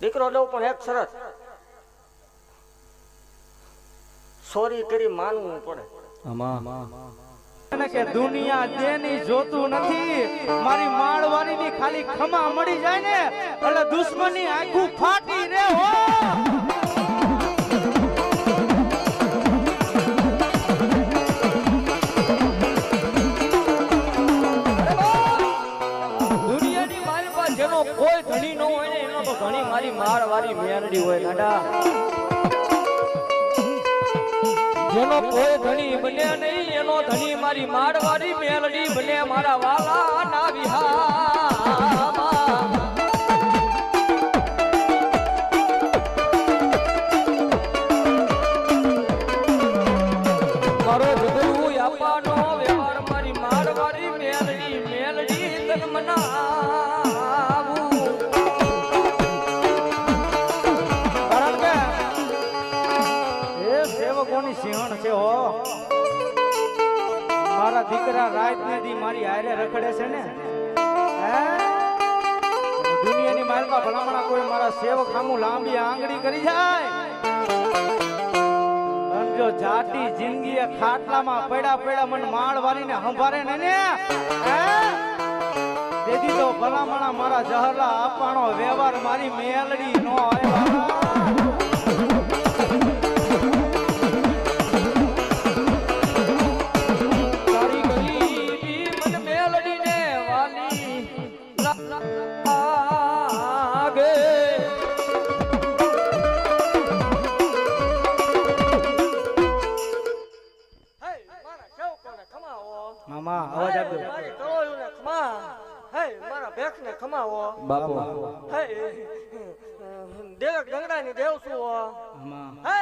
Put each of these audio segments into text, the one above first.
દીકરો દઉં પણ એક શરત. સોરી કરી માનવું પડે. કે દુનિયા દેની જોતું નથી. મારી માળવાની ની ખાલી ખમા મળી જાય ને. એટલે દુશ્મની આખું ફાટી રે હો. મેરડી હોય દાદા જેનો કોઈ ધણી બને નહીં, એનો ધણી મારી મારવાડી મેલડી બને. મારા વાલા ના વિહામાં મારો મારા દીકરા રાત ને દી મારી હારે રખડે છે ને? દુનિયાની માલમાં ભલામણા કોઈ મારા સેવક સામું લાંબી આંગળી કરી જાય? જો ખાટલામાં પડ્યા પડ્યા મને માળ વાળીને સંભાળે ને ને? તેથી તો ભલામણા મારા જહરલા આપવાનો વ્યવહાર મારી મેલડી નો આવ્યા. બાપુ. દેવ ગંગડા ની દેવ શું હો?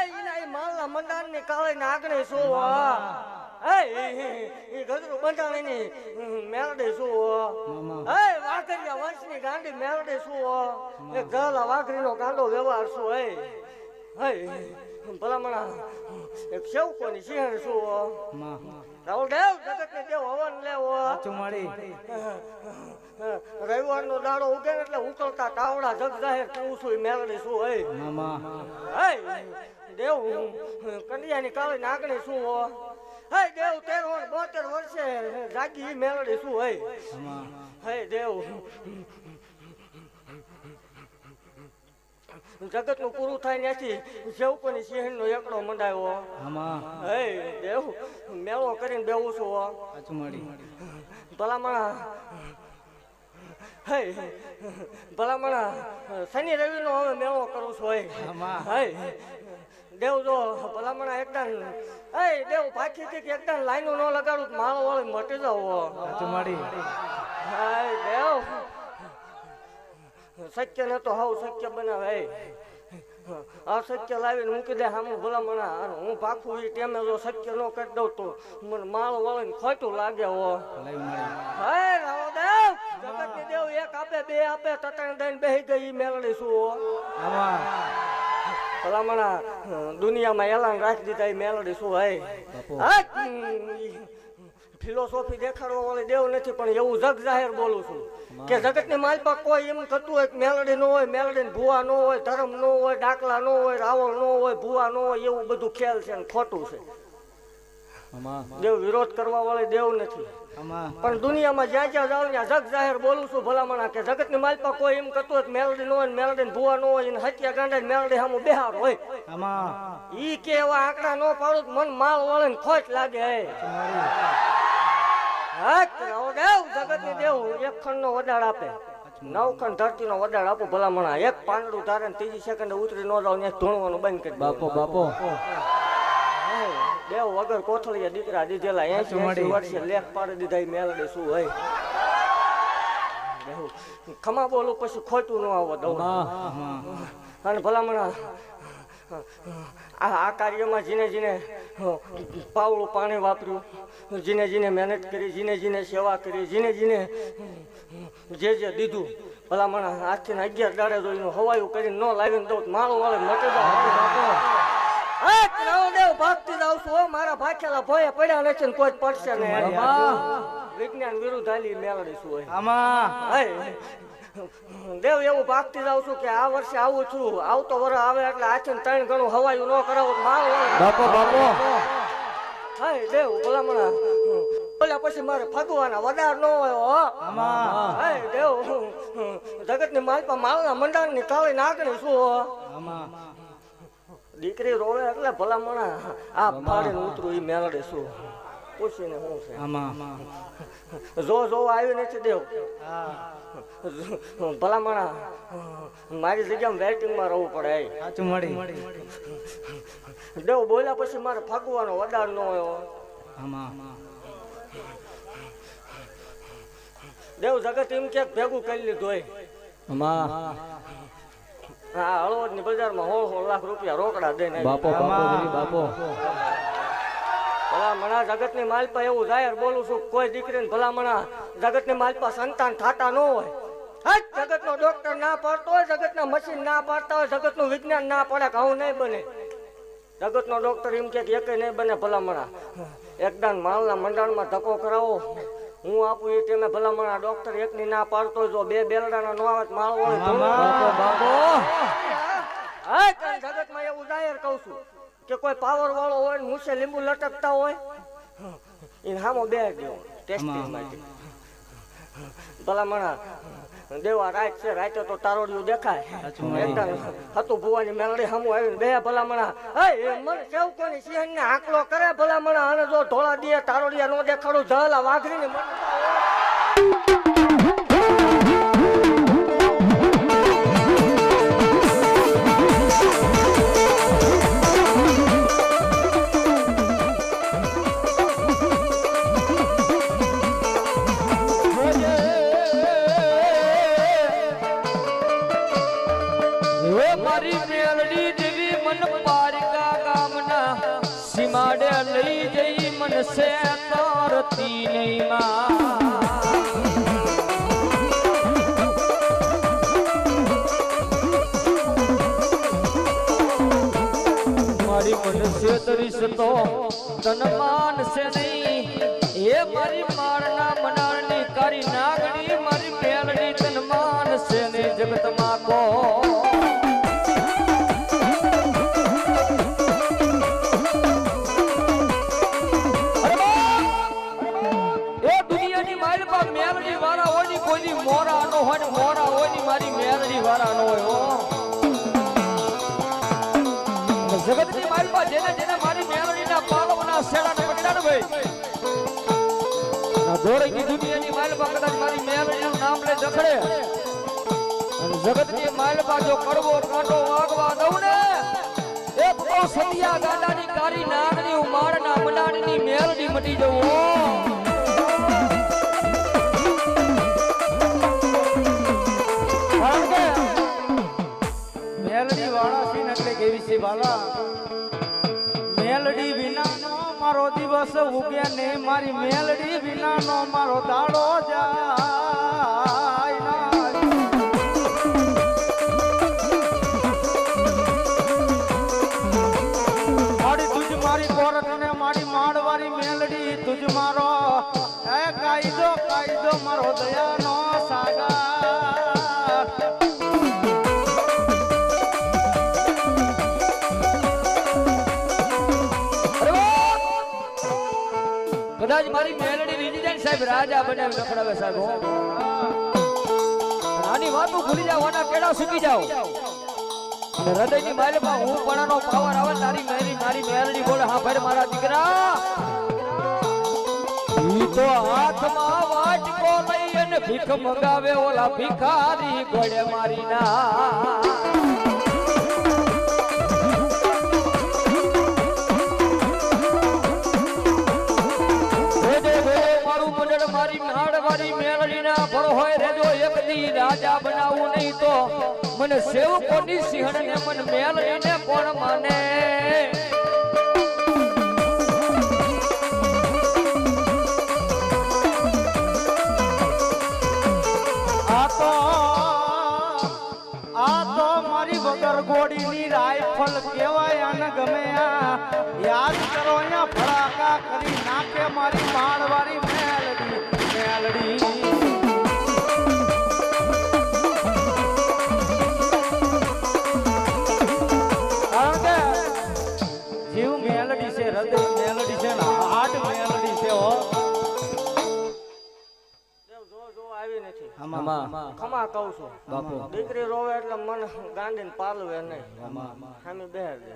ઈના ઈ માલના મંડાણની કાળે નાગણે શું હો? હે ઈ ગજરું બંધાણીની મેલડી શું હો? વાઘરિયા વંશની ગાંડી મેલડી શું એ ગલા વાઘરીનો ગાંડો વ્યવહાર શું હે? હે ભલામણા એક સેવકોની સિંહણ શું હો? મામા રાહુલ દેવ હવન લેવો. ચુમાડી રવિવારનો દાડો ઉગે એટલે ઉકળતા તાવડા જગ જાહેર તું છું મેળડી શું હે મામા. હે દેવ કન્યાની કાળી નાગણી શું હો. હે દેવ તેર વર્ષ બોતેર વર્ષે જાગી ઈ મેલડી શું હે મામા. હે દેવ. જગતનું પૂરું થાય ત્યાંથી સેવકોની સિંહણ નો એકડો મંડાયો. હે દેવ મેળો કરીને બેવું છું ભલામણા હે ભલામણા શનિ રવિ નો હવે મેળો કરું છું હે. દેવ જો ભલામણા એકદમ હે દેવ પાછી કે એકદમ લાઈનો ન લગાડું માળો મારો વાળો મટી જાવ હાય હે દેવ. સત્ય ને તો હાવ સત્ય બનાવે. અસત્ય લાવીને મૂકી દે સામું ભલામણા. હું પાકું એ ટેમે જો સત્ય ન કરી દઉં તો મને માળ વળીને ખોટું લાગે હો. હે રાવદેવ જગતની દેવ એક આપે બે આપે તટણ દઈને બેહી ગઈ મેળડી શું ભલામણા દુનિયામાં એલાન રાખી દીધા એ મેળડી શું હા, ફિલોસોફી દેખાડવા વાળી દેવ નથી પણ એવું જગ જાહેર બોલું છું કે જગતની માલપા કોઈ એમ થતું હોય મેલડી નો હોય મેલડી ભૂવા નો હોય ધર્મ નો હોય ડાકલા નો હોય રાવણ નો હોય ભૂવા નો હોય એવું બધું ખેલ છે ને ખોટું છે. દેવ વિરોધ કરવા વાળી દેવ નથી. પણ દુનિયામાં જ્યાં જ્યાં જાઉં ત્યાં જગ જાહેર બોલું છું ભલામણા કે જગતની માલપા કોઈ એમ કરતું હોય મેલડી નો હોય મેલડી ને ભૂવા નો હોય ને હત્યા ગાંડા મેલડી સામે બેહાર હોય. ઈ કે એવા આંકડા નો પાડું મન માલ વળે ને ખોટ લાગે. એક પાંદડું ધારે ત્રીજી સેકન્ડ ઉતરી નો જાવ ધૂણવાનું બંધ કરી બાપો બાપો. દેવ વગર કોથળીયા દીકરા દીધેલા એસી વર્ષે લેખ પાડી દીધા મેલડી શું હોય? ખમા બોલું પછી ખોટું ન આવો દઉં. અને ભલામણા આ આ કાર્યમાં જીને જીને પાવળું પાણી વાપર્યું. જીને જીને મહેનત કરી જીને જીને સેવા કરી જીને જીને જે જે દીધું. ભલામણા આજથી અગિયાર દાડે જોઈને હવાયું કરીને ન લાવીને દઉં તો મારું વાળે મટી દેવ ભાગતી જાવ છું મારા ભાખેલા ભોય પડ્યા નથી કોઈ પડશે નહીં. વિજ્ઞાન વિરુદ્ધ હાલી મેળવીશું હોય આમાં. દેવ એવું ભાગતી જાઉં છું કે આ વર્ષે આવું છું. આવતો વરસ આવે એટલે આથી ત્રણ ગણું હવાયું ન કરાવો માલ. બાપો બાપો. હાય દેવ ભલામણા. બોલ્યા પછી મારે ફગવાના વડાર ન હોય હાય દેવ જગતની માલપા માલના મંડાણની તાળી નાગણી શું દીકરી રોવે એટલે ભલામણા. આ ફાડીને ઉતરું એ મેળડે શું પૂછીને શું છે? આમાં. જો જો આવી નથી દેવ. ભલા ભલામણા મારી જગ્યામાં વેટિંગમાં રહેવું પડે સાચું મળી. દેવ બોલ્યા પછી મારે ફગવાનો વડાર ન હોય. આમાં. દેવ જગત એમ ક્યાંક ભેગું કરી લીધું હોય. આમાં. હા હળવદની બજારમાં હોળ સોળ લાખ રૂપિયા રોકડા દઈને. બાપો બાપો. ભલામણા જગતની માલપા એવું જાહેર બોલું છું કોઈ દીકરીને ભલામણા જગતની માલપા સંતાન થતા ન હોય. જગતનો ડોક્ટર ના પાડતો હોય જગતના મશીન ના પાડતા હોય જગતનું વિજ્ઞાન ના પડે કે આવું નહીં બને. જગતનો ડોક્ટર એમ કે એક નહીં બને ભલામણા. એકદમ માલના મંડાણમાં ધક્કો કરાવો. હું આપું એ ટાઈમે ભલામણા ડોક્ટર એકની ના પાડતો જો બે બેલડાના નો આવે હા કારણ જગતમાં એવું જાહેર કહું છું. કે કોઈ પાવર વાળો હોય ને મૂછે લીંબુ લટકતા હોય એને હામો બે ગયો ટેસ્ટિંગ માટે ભલામણા દેવા રાત છે રાતે તો તારોડિયું દેખાય હતું ભુવાની મેલડી હમું આવીને બે ભલામણા હે મને સેવકોની સિંહ ને આંકલો કરે ભલામણા અને જો ધોળા દે તારોડિયા નો દેખાડું જલા વાઘરીને ને હોય. મારી તરીસ તો તન માન છે નહીં. એ મારી મારના મનારની કારી નાગણી મારી પેલડી તન માન નહીં. જગતમાં કો વાળા નો હોય, હો. જગતની માલ પર જેને જેને મારી શેડા ને પકડા ને ભાઈ. મારી જખડે. અને જગતની માલ પર જો કડવો, કાંટો વાગવા દઉં ને, એક તો સતિયા ગાડાની કારી નાગની ઉમાડના મડાણીની મેલડી મટી જવું મેલડી વિનાનો મારો દિવસ ઉગે ને મારી મેલડી વિનાનો મારો દાડો જાય ના. મારી તુજ મારી કોરટ ને મારી માડવારી મેલડી, તુજ મારો કાયદો કાયદો મારો દયાનો કદાચ મારી મેલડી રીજી જાય સાહેબ રાજા બનાવી નખડાવે સાહેબ. આની વાત ભૂલી જાવ આના કેડા સુકી જાવ અને હૃદયની માલમાં હું પણાનો પાવર આવે, તારી મેરી, મારી મેલડી બોલે, હા ભાઈ મારા દીકરા. ઈ તો હાથમાં વાટકો લઈ ભીખ મગાવે ઓલા ભિખારી ગોળે મારી ના. ફળ હોય રેજો એક દી રાજા બનાવું નહીં તો મને સેવકોની સિંહણ ને મન એને કોણ માને? આ તો આ તો મારી વગર ગોળીની રાઇફલ કહેવાય અને ગમે યાદ કરો અહીંયા ફડાકા કરી, નાખે મારી માળવારી મેલડી મેલડી. ખમા કહું છું. બાપુ. દીકરી રોવે એટલે મને ગાંડીને પાલવે નહીં. સામે બેર દે.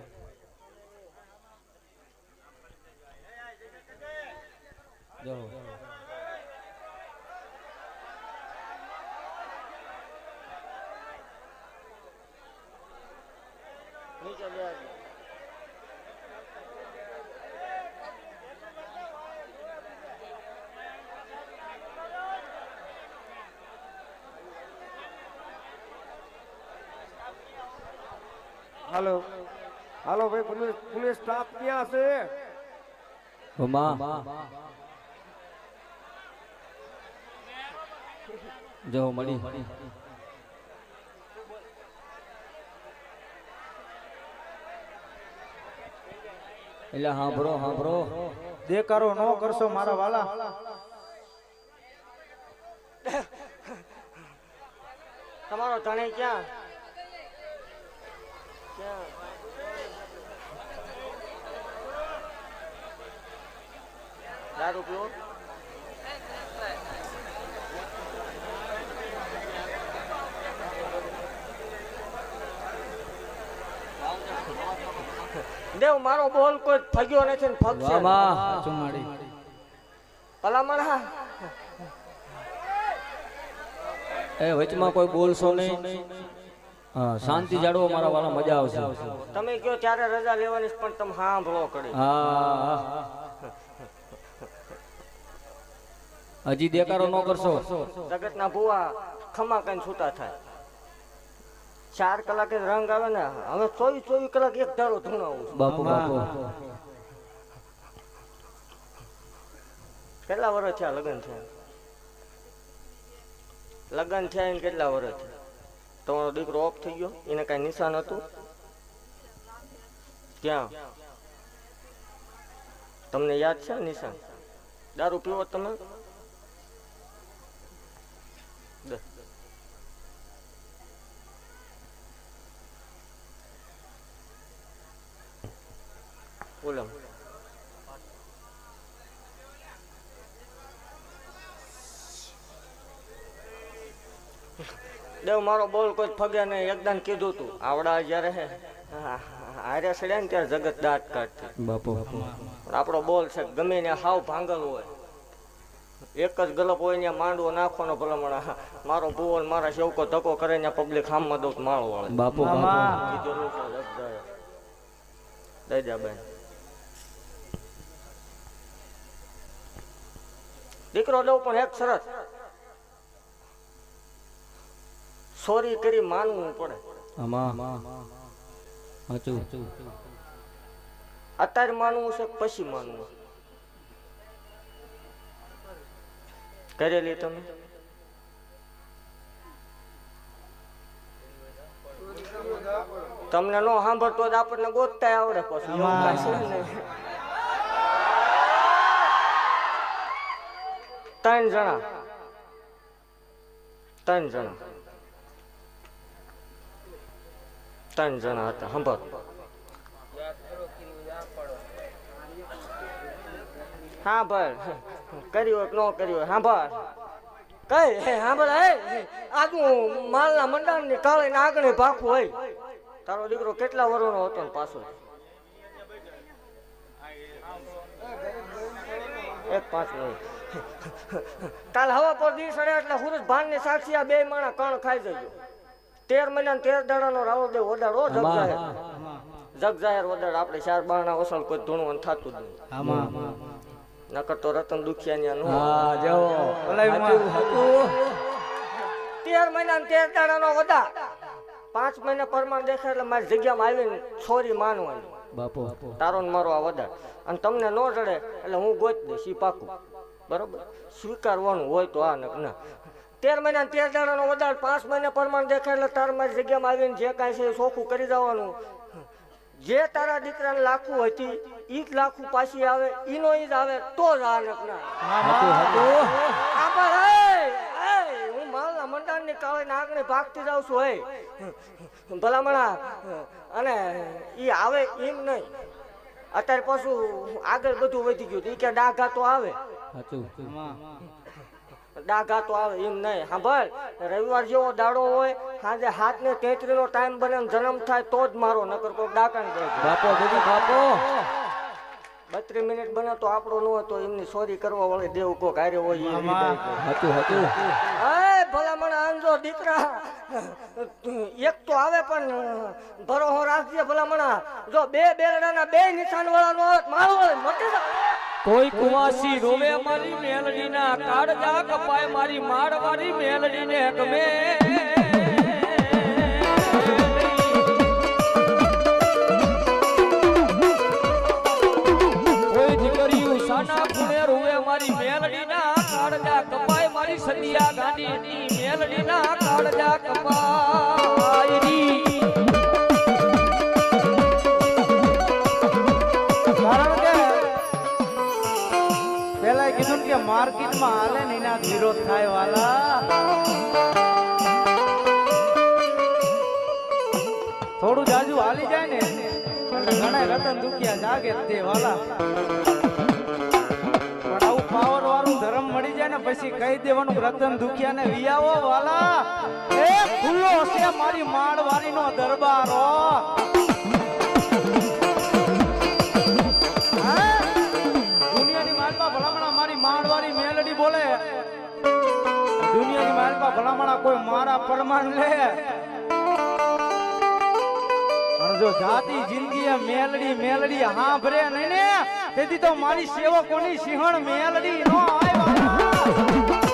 જો નીચે બેર દે હાલો. હાલો ભાઈ પોલીસ પોલીસ સ્ટાફ ક્યાં છે? માં જો મળી. એટલે હાંભળો હાંભળો. દેકારો ન કરશો મારા વાલા. તમારો ધણી ક્યાં ક્યાં? દારૂ રૂપિયો દેવ મારો બોલ કોઈ ફગ્યો નથી ને ફગશે. ચુમાડી ભલામણ હા એ વચમાં કોઈ બોલશો નહીં. શાંતિ જાળવો મારા વાળા મજા આવશે. તમે કયો ત્યારે રજા લેવાની પણ તમે સાંભળો કરી હા. હજી દેકારો ન કરશો. જગતના ભૂવા ખમા કઈ છૂટા થાય. ચાર કલાકે રંગ આવે ને હવે ચોવીસ ચોવીસ કલાક એક ધારો ધૂણાવું બાપુ બાપુ. કેટલા વર્ષ થયા લગ્ન થયા? લગ્ન થયા એને કેટલા વર્ષ થયા? તમારો દીકરો ઓફ થઈ ગયો એને કઈ નિશાન હતું? ક્યાં? તમને યાદ છે નિશાન? દારૂ પીવો તમે? બોલો દેવ મારો બોલ કોઈ ફગે નહીં. એકદમ કીધું તું. આવડા જ્યારે હે. હારે ને ત્યારે જગત દાંત કાઢતી. બાપુ. પણ આપણો બોલ છે ગમે ને હાવ ભાંગલ હોય. એક જ ગલપ હોય ને માંડવો નાખવાનો ભલામણ. મારો બોલ મારા શેવકો ધક્કો કરે ને પબ્લિક હામમાં દઉં માળો વાળે. બાપુ જરૂર છે દઈ જા બેન. દીકરો દઉં પણ એક શરત. સોરી કરી માનવું પડે. અત્યારે માનવું છે પછી માનવું? કરેલી તમે? તમને નો સાંભળતો જ આપણને ગોતતા આવડે પછી એવું કાંઈ છે નહીં. ત્રણ જણા. ત્રણ જણા. ત્રણ જણા હતા સાંભળ હા, ભાઈ. કર્યો ન કર્યું સાંભળ કઈ? હે સાંભળ હે આજનું માલના મંડાણની કાળે આગળ ભાખું હોય. તારો દીકરો કેટલા વર્ષનો હતો ને પાછો? એક પાંચ મિનિટ. કાલ હવા પર દી સડે એટલે સુરજ ભાનની સાક્ષી આ બે માણા કણ ખાઈ જજો. તેર મહિના તેર દાડા નો રાવળ દેવ ઓડાડો જગ જાહેર. જગ જાહેર ઓડાડ આપણે ચાર બાણા ઓસલ કોઈ ધૂણું થતું જ નહીં. નકર તો રતન દુખિયા નો હા જો તેર મહિના તેર દાડા નો વધા પાંચ મહિના પરમાણ દેખાય એટલે મારી જગ્યામાં આવીને છોરી માનવાની. બાપુ. તારો ને મારો આ વધાર અને તમને ન જડે એટલે હું ગોત દઈશ ઈ પાકું. બરોબર? સ્વીકારવાનું હોય તો આ નક ના. તેર મહિના ને તેર દાડાનો વધાર પાંચ મહિના પ્રમાણ દેખાય એટલે તાર મારી જગ્યામાં આવીને જે કાંઈ છે એ ચોખ્ખું કરી દેવાનું. જે તારા દીકરાને લાખું હતી ઈ જ લાખું પાછી આવે ઈનો ઈ જ આવે તો જ આ નક ના સાચું સાચું આભાર, એ, એ, હું માલના મંડાણની કાળે નાગણી ભાગતી જાઉં છું હે. ભલામણા અને ઈ આવે એમ નહીં. અત્યારે પાછું આગળ બધું વધી ગયું ઈ કે ડાઘા તો આવે. ડાઘા તો આવે એમ નહીં. સાંભળ રવિવાર જેવો દાડો હોય સાંજે હાથ ને તેત્રીનો ટાઈમ બને જન્મ થાય તો જ મારો નકર કોઈ ડાકા ને બાપો દેદી બાપો. બત્રીસ મિનિટ બને તો આપણો ન હોય તો એમની સોરી કરવા વાળી દેવ કોક હારે હોય એ હતું હતું અય દીકરા. એક તો આવે પણ ભરોહો રાખજે ભલામણા. જો બે બેલડાના બે નિશાન વાળા નો મારો મટી કોઈ કુવાસી રોવે મારી મેલડીના. કાળજા કપાય મારી મારવાડી મેલડીને ગમે. મારી મેલડીના. કાળજા કપાય મારી સદિયા ગાંધીની મેલડીના કીધું કે માર્કેટમાં હાલે વિરોધ થાય વાલા. થોડું જાજુ હાલી જાય ને ઘણા રતન દુખિયા જાગે તે વાલા. પછી કહી દેવાનું, રતન દુખિયા ને વિયાવો, વાલા. એ ખુલ્લો હશે મારી માળવારી નો દરબારો મેલડી બોલે. દુનિયાની માલમાં મારા પરમાન લે. જો જાતિ, જિંદગી મેલડી મેલડી હાંભરે નહીં ને, તેથી તો મારી સેવકોની સિંહણ મેલડી નો Ha ha ha ha!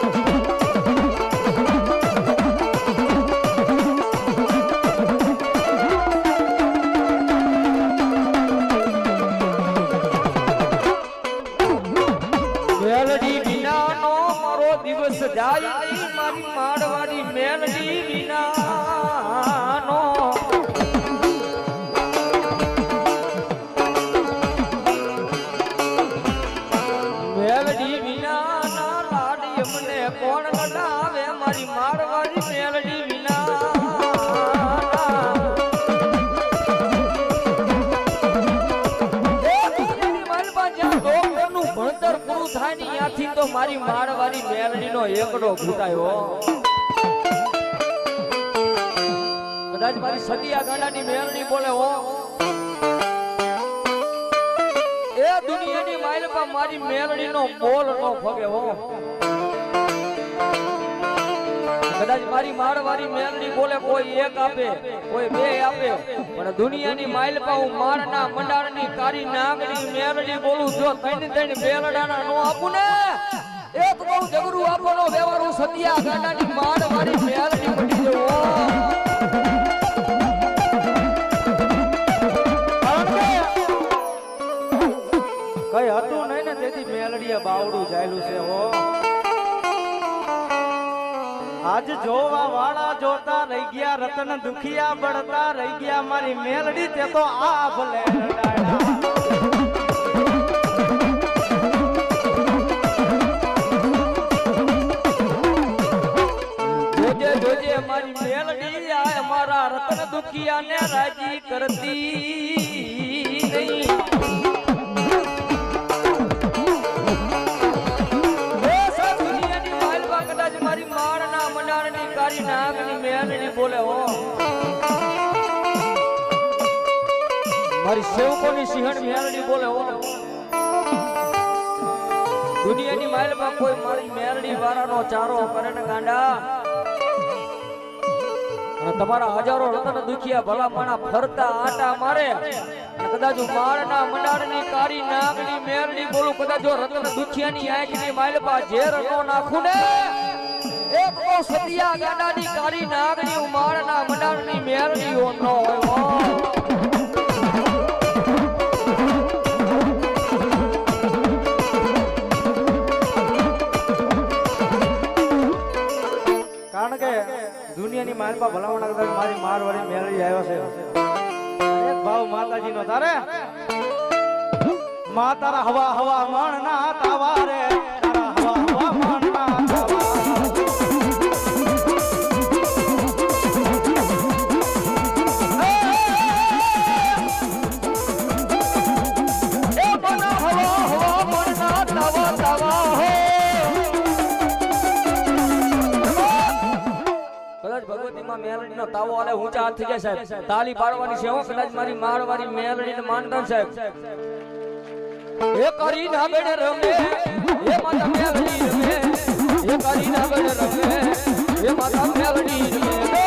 તો મારી માળવાળી મેલડીનો એકડો ઘૂટાયો. કદાચ મારી સદિયા ગાંડાની મેલડી બોલે હો. એ દુનિયાની માઇલમાં મારી મેલડીનો બોલ નો ફગે હો. કદાચ મારી મારવારી મેલડી બોલે કોઈ એક આપે, કોઈ બે આપે, પણ દુનિયાની માઇલ પા હું મારના મંડાળની કારી નાગની મેલડી બોલું, જો ત્રણ ત્રણ બેલડાના નો આપું ને? જગરું આપવાનો વ્યવહારું સતિયા માડ મારી મેલડી પડી જવો કઈ હતું નહીં ને તેથી મેલડીએ બાવડું જાયલું છે હો. આજ જોવા વાળા જોતા રહી ગયા, રતન દુખિયા બળતા રહી ગયા, મારી મેલડી તે તો આ ભલે રતન દુખિયા ને રાજી કરતી નહીં. દુનિયાની મારી માળના મંડાણની કાળી નાગની મેલડી બોલે હો. મારી સેવકોની સિંહણ મેલડી બોલે હો. દુનિયાની માલમાં કોઈ મારી મેલડી વાળાનો ચારો કરે ને ગાંડા. તમારા હજારો રતન દુખિયા ભલા માણા ફરતા આટા મારે. કદાચ માળના મંડાળની કાળી નાગની મેરડી બોલું, કદાચ જો રતન દુખિયાની આંખની માલપા ઝેર નો નાખું ને એક ઓ સતિયા ગાડાની કાળી નાગની, માળના મંડાળની મેરડી ઓ ન હોય. દુનિયાની માનપા ભલામણ કરતા મારી મારવાળી મેળવી આવ્યો છે. એક ભાવ માતાજીનો તારે? મા તારા હવા હવા મણ ના તાવા રે ઊંચા થઈ જાય સાહેબ. તાલી પાડવાની છે કદાચ મારી મારવારી મેલડી માનતા સાહેબ. એ કરી ના બેડે રમે, એ માતા મેલડી રમે. એ કરી ના બેડે રમે, એ માતા મેલડી રમે.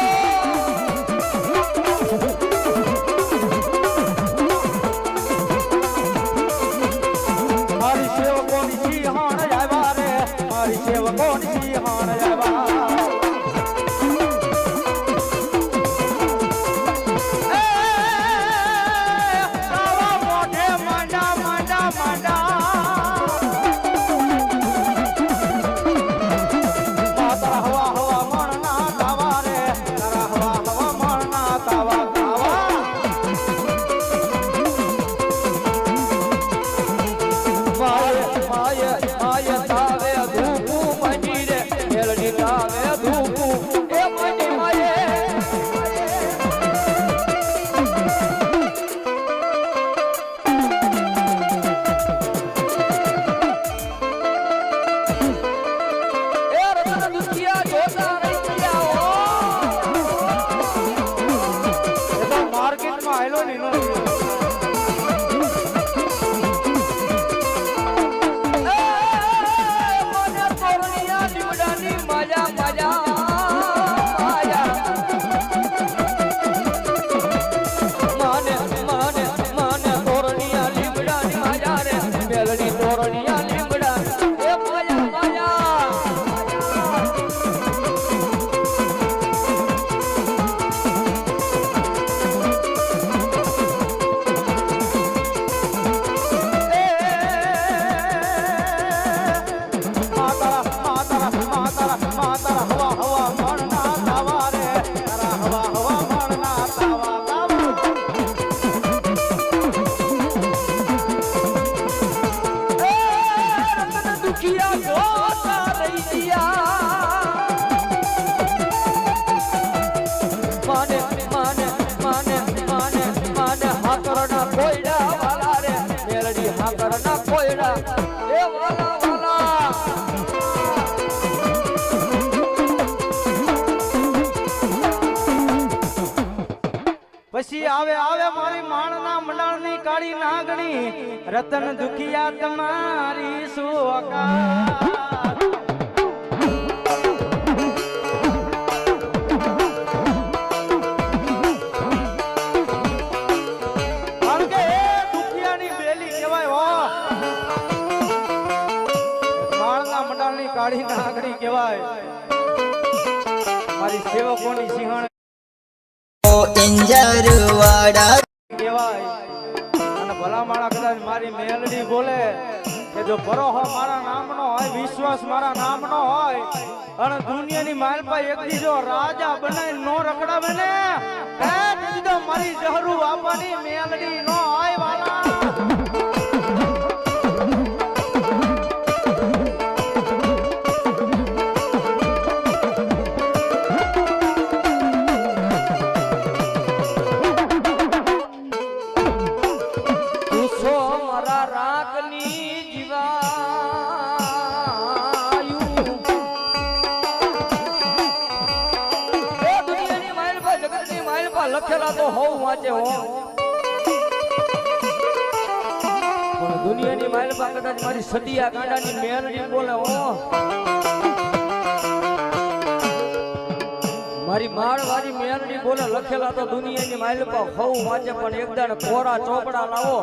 આવે આવે મારી માણના મંડાળની કાળી નાગણી. રતન દુખિયા તમારી સુકા કાળી નાગણી કહેવાય. મારી સેવકોની સિંહણ માણા કદાચ મારી મેલડી બોલે કે જો ભરોહો મારા નામનો હોય, વિશ્વાસ મારા નામનો હોય, અને દુનિયાની માલપા એક દીજો રાજા બનાવી નો રખડાવે ને આપવાની મેલડી નો કદાચ મારી સદિયા કાંડાની મેલડી બોલે ઓ મારી માળવારી મેલડી બોલે, લખેલા તો દુનિયાની માઇલ પર હોવ વાંચે, પણ એકદાડ કોરા ચોપડા લાવો.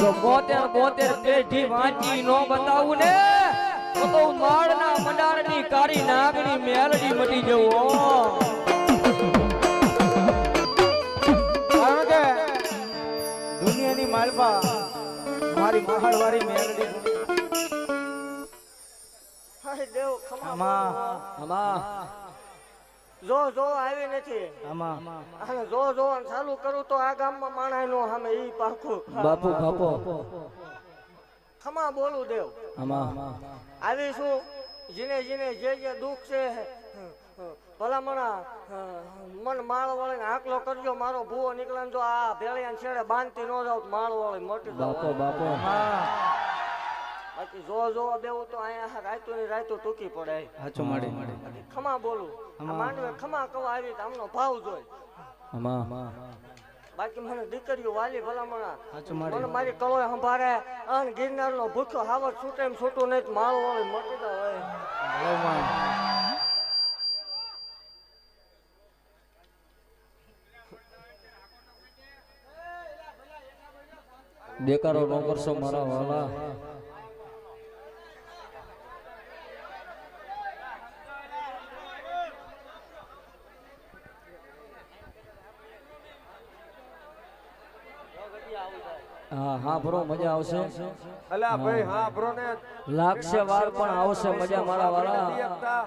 જો બોતેર બોતેર પેઢી વાંચી નો બતાવું ને, તો માળના મંડારની કાળી નાગની મેલડી મટી જવું દુનિયાની માલપા મારી મહાળવાળી મેરડી હાય દેવ ખમા આમાં જો જો આવી નથી. આમાં. અને જો જોવાનું ચાલુ કરું તો આ ગામમાં માણાય નો સામે ઈ પાખું બાપુ બાપો. ખમા બોલું દેવ. આમાં. આવી શું જીને જીને જે જે દુઃખ છે ભલામણા મન માળ વાળીને આકલો કરજો મારો ભૂવો નીકળે જો આ ભેળિયા છેડે બાંધતી ન જાવ માળ વાળી મોટી બાપો બાકી જો જો બેવું તો અહીંયા રાયતો ની રાયતો ટૂંકી પડે. હાચો માડી. બાકી ખમા બોલું. માંડવે ખમા કવા આવી આમનો ભાવ જોઈ. બાકી મને દીકરીઓ વાલી ભલામણા મને મારી કળો સંભારે અન ગિરનાર નો ભૂખ્યો હાવર છૂટે એમ છૂટું નહીં માળો વાળી મટી હોય દેકારો ન કરશો મારા વાલા. હા હા બ્રો મજા આવશે. અલા ભાઈ હા બ્રો ને લાગશે વાર પણ આવશે મજા મારા વાળા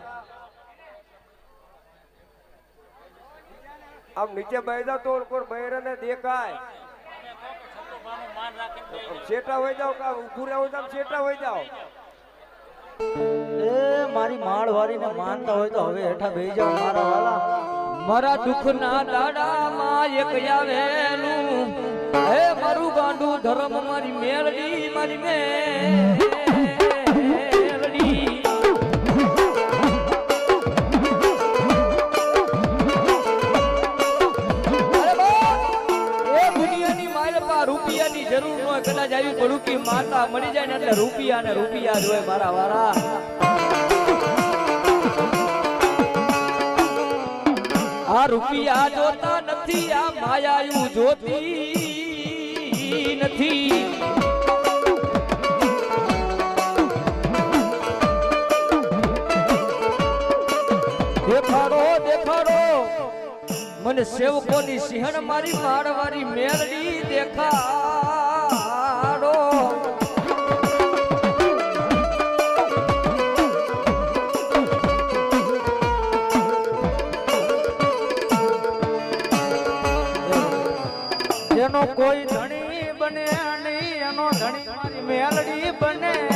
આમ નીચે બેસી તો ઉપર બહેરા ને દેખાય. શેટા હોય જાવ કા ઉભું રહેવું જાવ છેટા હોય જાવ એ મારી માળ વાળીને માનતા હોય તો હવે હેઠા બેહી જાવ મારા વાલા. મારા દાડા માં એક આવેલું. હે મારું ગાંડું ધર્મ મારી મેળવી મારી મેલડી કદાચ આવી બળુકી માતા મળી જાય ને એટલે રૂપિયા ને રૂપિયા જ હોય મારા વારા. આ રૂપિયા જોતા નથી, આ માયાયું જોતી નથી. દેખાડો દેખાડો. મને સેવકોની સિંહણ મારી, મારવારી મેળવી દેખાડો કોઈ ધણી બને નહીં એનો ધણી મારી મેલડી બને.